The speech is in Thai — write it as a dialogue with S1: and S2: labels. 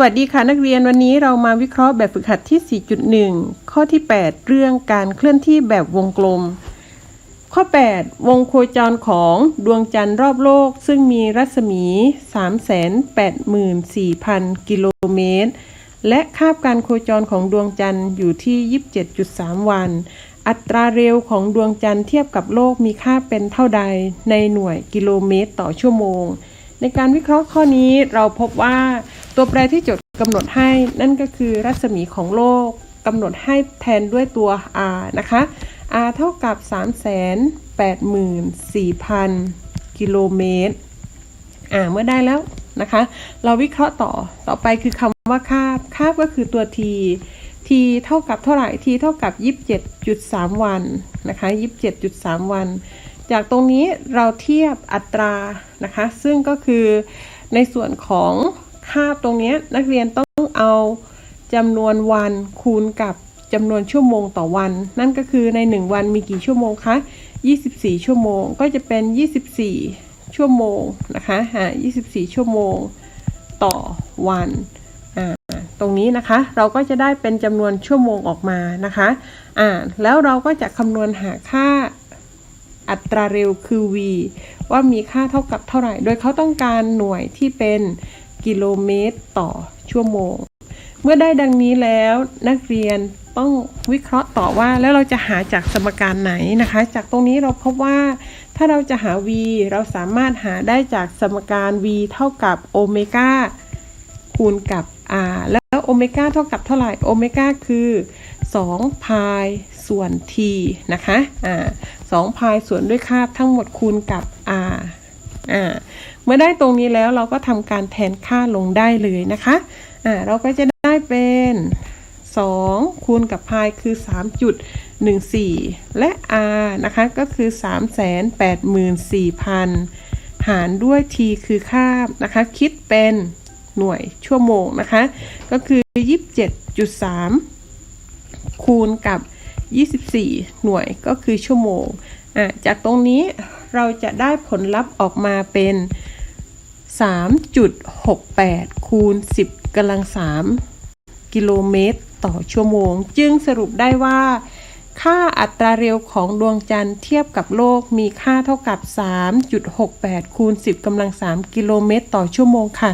S1: วัสดีค่ะนักเรียนวันนี้เรามาวิเคราะห์แบบฝึกหัดที่ 4.1 ข้อที่ 8 เรื่องการเคลื่อนที่แบบวงกลม ข้อ 8 วงโคจรของดวงจันทร์รอบโลก ซึ่งมีรัศมี 384,000 กิโลเมตร และคาบการโคจรของดวงจันทร์อยู่ที่ 27.3 วัน อัตราเร็วของดวงจันทร์เทียบกับโลกมีค่าเป็นเท่าใดในหน่วยกิโลเมตรต่อชั่วโมง ในการวิเคราะห์ข้อนี้เราพบว่า ตัวแปรที่โจทย์กำหนดให้นั่นก็คือรัศมีของโลกกำหนดให้แทนด้วยตัว r นะคะ r เท่ากับ 384,000 กิโลเมตร อ่า เมื่อได้แล้วนะคะ เราวิเคราะห์ต่อ ต่อไปคือคำว่าคาบ คาบก็คือตัว t t เท่ากับเท่าไหร่ t เท่ากับ 27.3 วันนะคะ 27.3 วัน จากตรงนี้เราเทียบอัตรานะคะ ซึ่งก็คือในส่วนของ คาตรงนี้นักเรียนต้องเอาจำนวนวันคูณกับจำนวนชั่วโมงต่อวัน นั่นก็คือใน 1 วันมีกี่ชั่วโมงคะ24 ชั่วโมงก็จะเป็น 24 ชั่วโมงนะคะอ่า24 ชั่วโมงต่อวันอ่าตรงนี้นะคะเราก็จะได้เป็นจำนวนชั่วโมงออกมานะคะอ่าแล้วเราก็จะคำนวณหาค่าอัตราเร็วคือ v ว่ามีค่าเท่ากับเท่าไหร่ โดยเขาต้องการหน่วยที่เป็น กิโลเมตรต่อชั่วโมง เมื่อได้ดังนี้แล้วนักเรียนต้องวิเคราะห์ต่อว่าแล้วเราจะหาจากสมการไหนนะคะ จากตรงนี้เราพบว่าถ้าเราจะหา v เราสามารถหาได้จากสมการ v เท่ากับโอเมก้าคูณกับ r แล้วโอเมก้าเท่ากับเท่าไหร่โอเมก้าคือ2พายส่วน t นะคะอ่า2พายส่วนด้วยค่าทั้งหมดคูณกับ r อ่าเมื่อได้ตรงนี้แล้วเราก็ทำการแทนค่าลงได้เลยนะคะอ่าเราก็จะได้เป็น2คูณกับพายคือ 3.14 และ r นะคะก็คือ 384,000 หารด้วย t คือค่านะคะ คิดเป็นหน่วยชั่วโมงนะคะ ก็คือ 27.3 คูณกับ 24 หน่วยก็คือชั่วโมงอะจากตรงนี้ เราจะได้ผลลัพธ์ออกมาเป็น 3.68 คูณ 10กำลัง 3 กิโลเมตรต่อชั่วโมง จึงสรุปได้ว่า ค่าอัตราเร็วของดวงจันทร์เทียบกับโลกมีค่าเท่ากับ 3.68 คูณ 10กำลัง 3 กิโลเมตรต่อชั่วโมงค่ะ